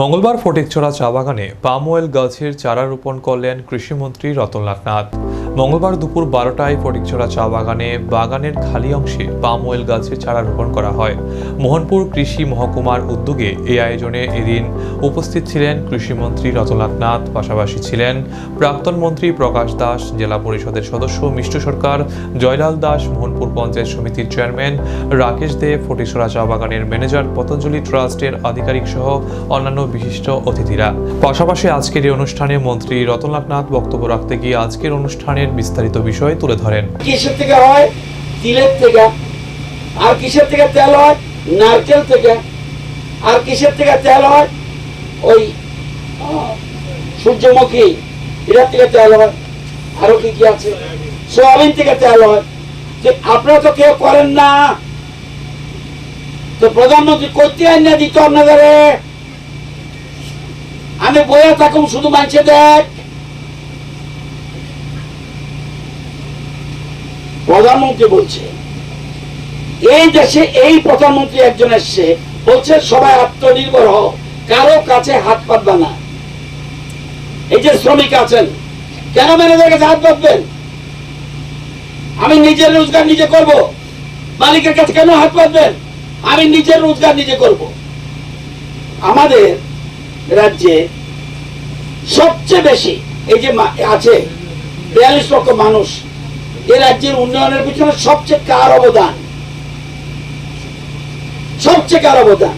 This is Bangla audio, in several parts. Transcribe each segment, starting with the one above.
মঙ্গলবার ফটিকছড়া চা বাগানে পাম অয়েল গাছের চারা রোপণ করলেন কৃষিমন্ত্রী রতনলাল নাথ। মঙ্গলবার দুপুর বারোটায় ফটিকছড়া চা বাগানে, বাগানের খালি অংশে পাম অয়েল গাছের চারা রোপণ করা হয়। মোহনপুর কৃষি মহকুমার উদ্যোগে এই আয়োজনে এদিন উপস্থিত ছিলেন কৃষিমন্ত্রী রতনাথ নাথ, পাশাপাশি ছিলেন প্রাক্তন মন্ত্রী প্রকাশ দাস, জেলা পরিষদের সদস্য মিষ্টু সরকার, জয়লাল দাস, মোহনপুর পঞ্চায়েত সমিতির চেয়ারম্যান, রাকেশ দেব ফটিকছড়া চা বাগানের ম্যানেজার, পতঞ্জলি ট্রাস্টের আধিকারিক সহ অন্যান্য বিশিষ্ট অতিথিরা। পাশাপাশি আজকের এই অনুষ্ঠানে মন্ত্রী রতনলাল নাথ বক্তব্য রাখতে গিয়ে আজকের অনুষ্ঠানের বিস্তারিত বিষয় তুলে ধরেন। কিসের থেকে হয়? তিলের থেকে। আর কিসের থেকে তেল হয়? নারকেল থেকে। আর কিসের থেকে তেল হয়? ওই সূর্যমুখী। এটার থেকে তেল হয়। আরও কি কি আছে? সোয়াবিন থেকে তেল হয়। যে আপনারা তো কেউ করেন না। তো প্রধানমন্ত্রী করতে আইন না দিত আপনাদের আমি বইয়া থাকুন শুধু মানছে দেখ প্রধানমন্ত্রী বলছে, এই দেশে এই প্রধানমন্ত্রী একজন এসছে, বলছে সবাই আত্মনির্ভর হও, কারও কাছে হাত পাতবা না। এই যে শ্রমিক আছেন, কেন ম্যানেজার কাছে হাত পাতবেন? আমি নিজের রোজগার নিজে করব, মালিকের কাছে কেন হাত পাতবেন? আমি নিজের রোজগার নিজে করব। আমাদের রাজ্যে সবচেয়ে বেশি, এই যে আছে, বিয়াল্লিশ লক্ষ মানুষ এ রাজ্যের উন্নয়নের পিছনে সবচেয়ে কার অবদান? সবচেয়ে কার অবদান?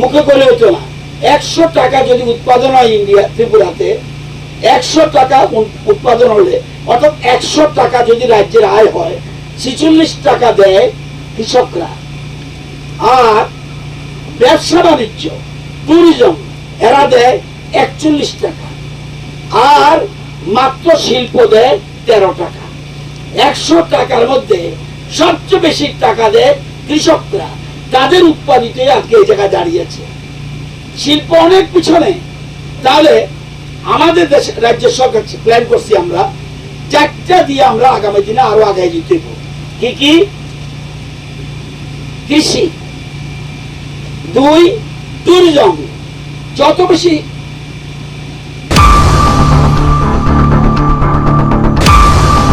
মুখে করে হতো না। একশো টাকা যদি উৎপাদন হয় ইন্ডিয়া, ত্রিপুরাতে, একশো টাকা উৎপাদন হলে, অর্থাৎ একশো টাকা যদি রাজ্যের আয় হয়, ছিচল্লিশ টাকা দেয় কৃষকরা। আর ব্যবসা বাণিজ্য ট্যুরিজম এরা দেয় একচল্লিশ টাকা। আর মাত্র শিল্প দেয় তেরো টাকা। একশো টাকার মধ্যে সবচেয়ে বেশি টাকা দেয় কৃষকরা। তাদের উৎপাদিত আজকে এই জায়গায় দাঁড়িয়েছে। শিল্প অনেক পিছনে। তাহলে আমাদের দেশে, রাজ্য সরকার প্ল্যান করছি আমরা, চারটা দিয়ে আমরা আগামী দিনে আরও আগায় যেতে। কি কি? কৃষি। দুই ট্যুরিজম যত বেশি